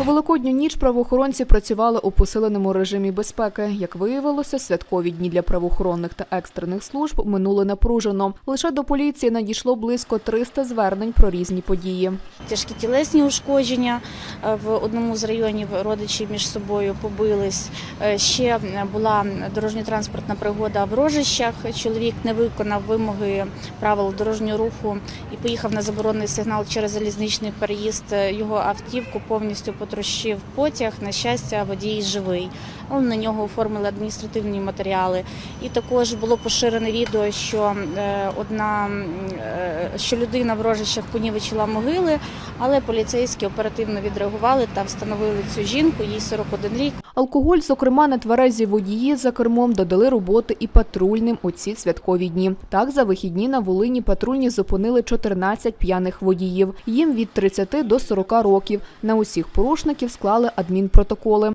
У великодню ніч правоохоронці працювали у посиленому режимі безпеки. Як виявилося, святкові дні для правоохоронних та екстрених служб минули напружено. Лише до поліції надійшло близько 300 звернень про різні події. Тяжкі тілесні ушкодження Е, в одному з районів родичі між собою побились. Е, Ще була дорожньо-транспортна пригода в Рожищах. Чоловік не виконав вимоги правил дорожнього руху і поїхав на заборонений сигнал через залізничний переїзд. Е, Його автівку повністю потрощив потяг. На щастя, водій живий. На нього оформили адміністративні матеріали. І також було поширене відео, що е, одна е, що людина в Рожищах понівечила могили, але поліцейські оперативно відреагували та встановили цю жінку, їй 41 рік. Алкоголь, зокрема, нетверезі водії за кермом додали роботи і патрульним у ці святкові дні. Так, за вихідні на Волині патрульні зупинили 14 п'яних водіїв. Їм від 30 до 40 років. На усіх порушників склали адмінпротоколи.